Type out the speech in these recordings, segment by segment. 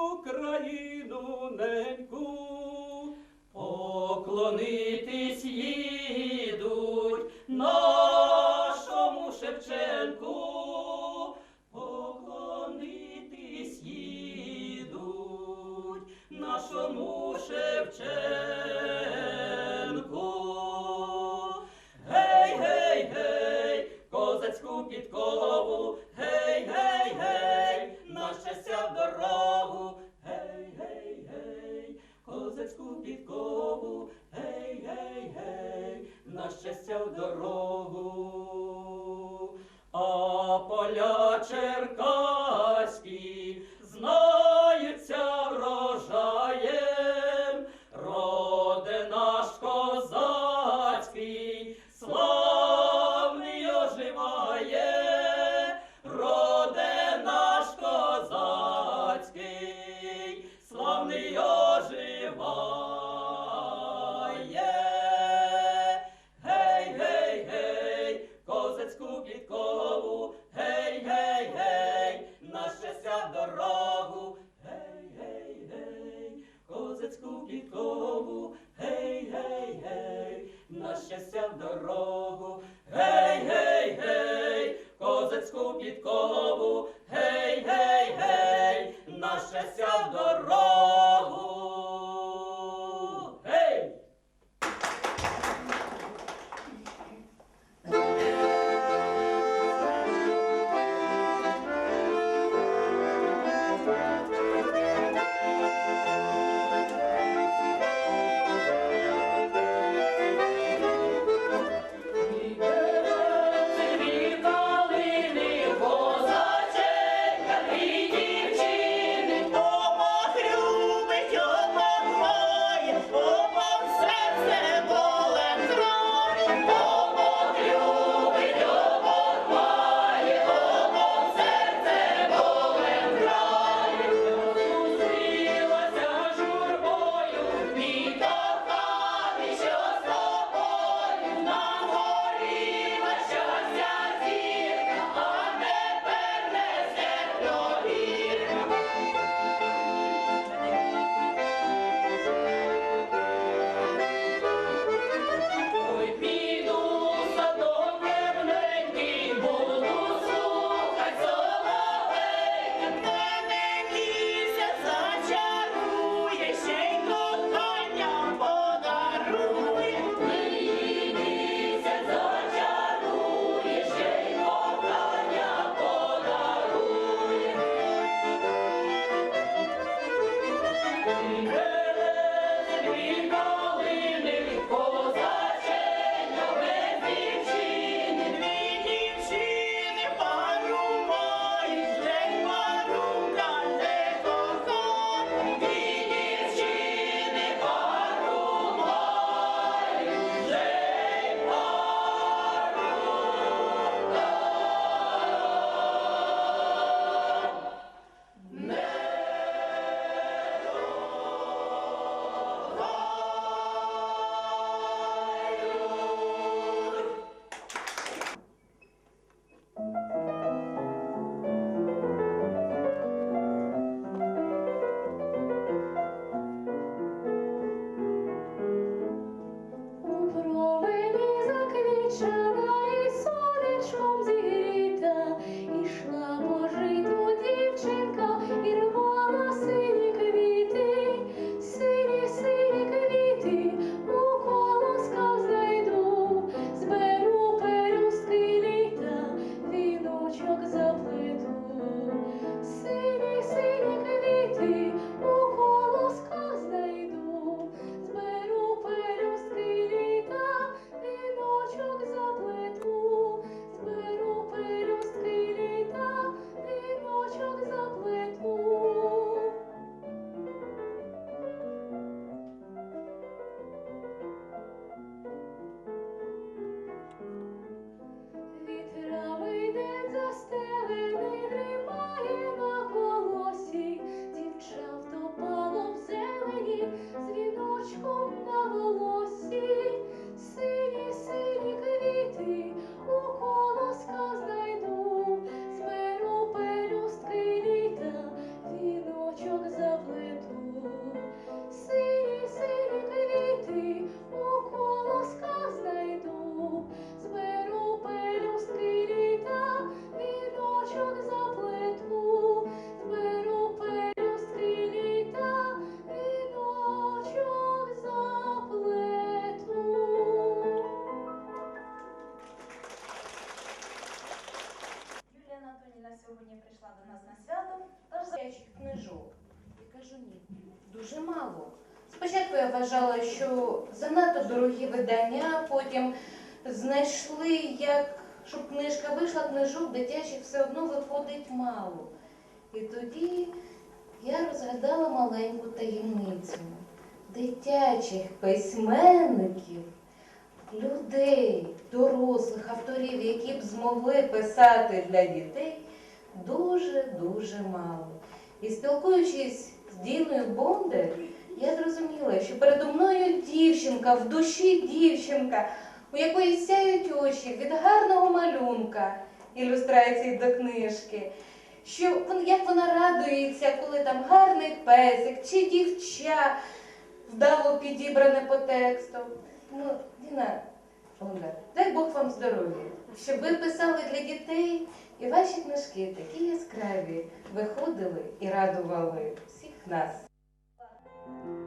Україну неньку, поклонитись їдуть. збираються в дорогу, а поля черка. Спочатку що занадто дорогі видання, потім знайшли, як щоб книжка вийшла, книжок дитячих все одно виходить мало. І тоді я розгадала маленьку таємницю дитячих письменників, людей, дорослих авторів, які б змогли писати для дітей, дуже-дуже мало. І спілкуючись з Діною Бондар, я зрозуміла, що передо мною дівчинка, в душі дівчинка, у якої сяють очі від гарного малюнка, ілюстрації до книжки. Що як вона радується, коли там гарний песик чи дівча вдало підібране по тексту. Ну, Діна, Бондар, дай Бог вам здоров'я, щоб ви писали для дітей і ваші книжки такі яскраві виходили і радували всіх нас. Thank you.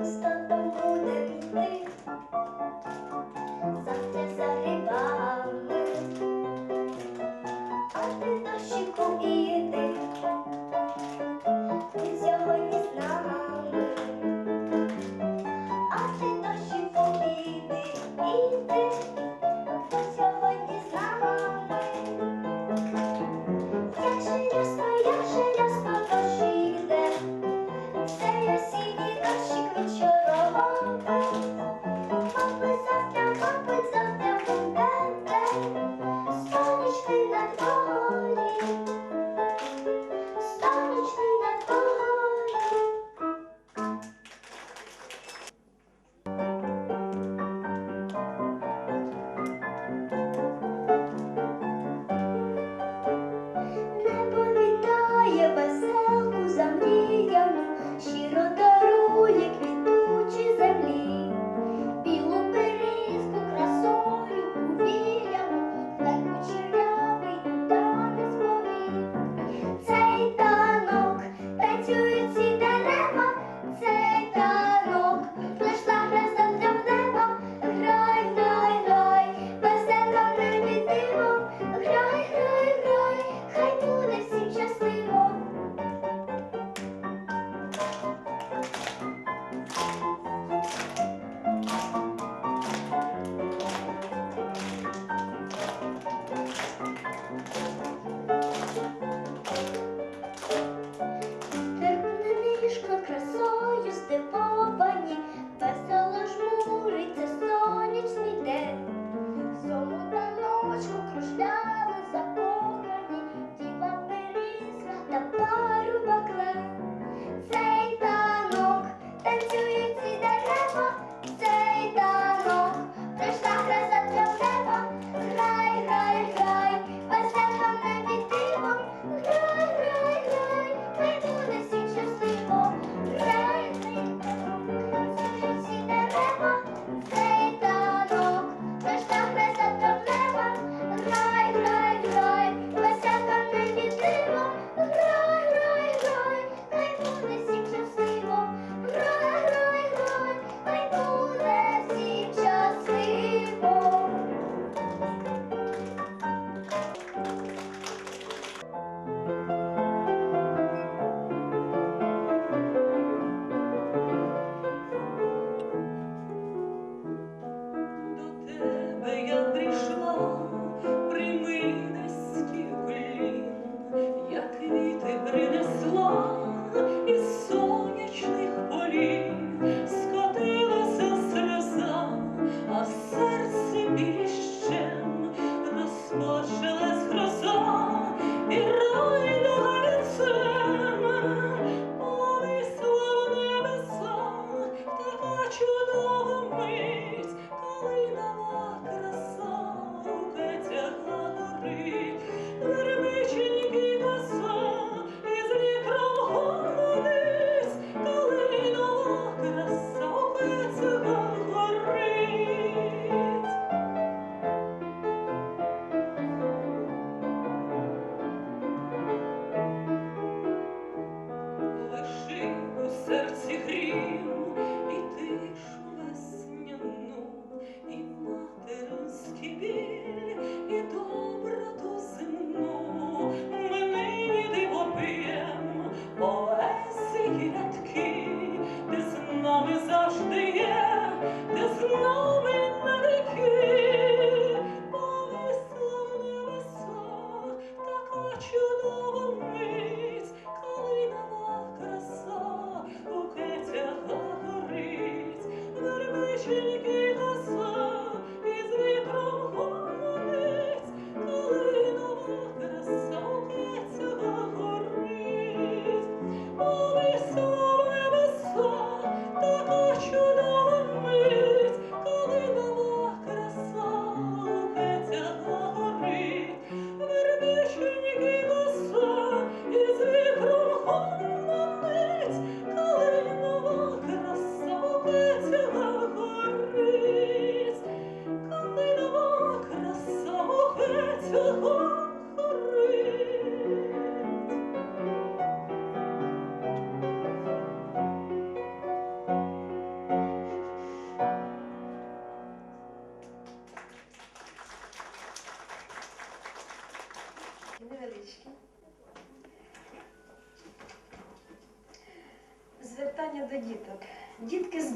Наступом буде йти завтра за а ти дощику іди, ти сьогодні з нами, а ти дощику іди, іди,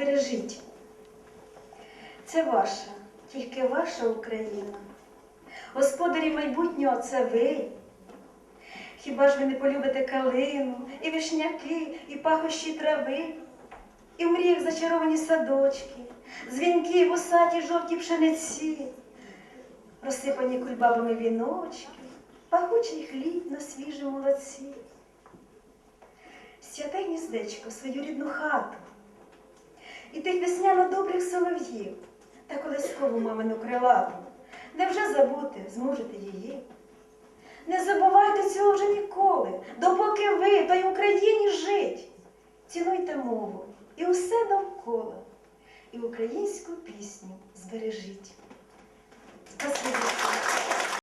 збережіть. Це ваша, тільки ваша Україна. Господарі майбутнього це ви. Хіба ж ви не полюбите калину, і вишняки, і пахощі трави, і в мріях зачаровані садочки, дзвінки в усаті жовті пшениці, розсипані кульбабами віночки, пахучий хліб на свіжому молоці. Святе гніздечко, свою рідну хату, і тих весняно добрих солов'їв, та колискову мамину крилату. Невже забути зможете її? Не забувайте цього вже ніколи, допоки ви той Україні жить. Цінуйте мову і усе довкола, і українську пісню збережіть. Спасибі.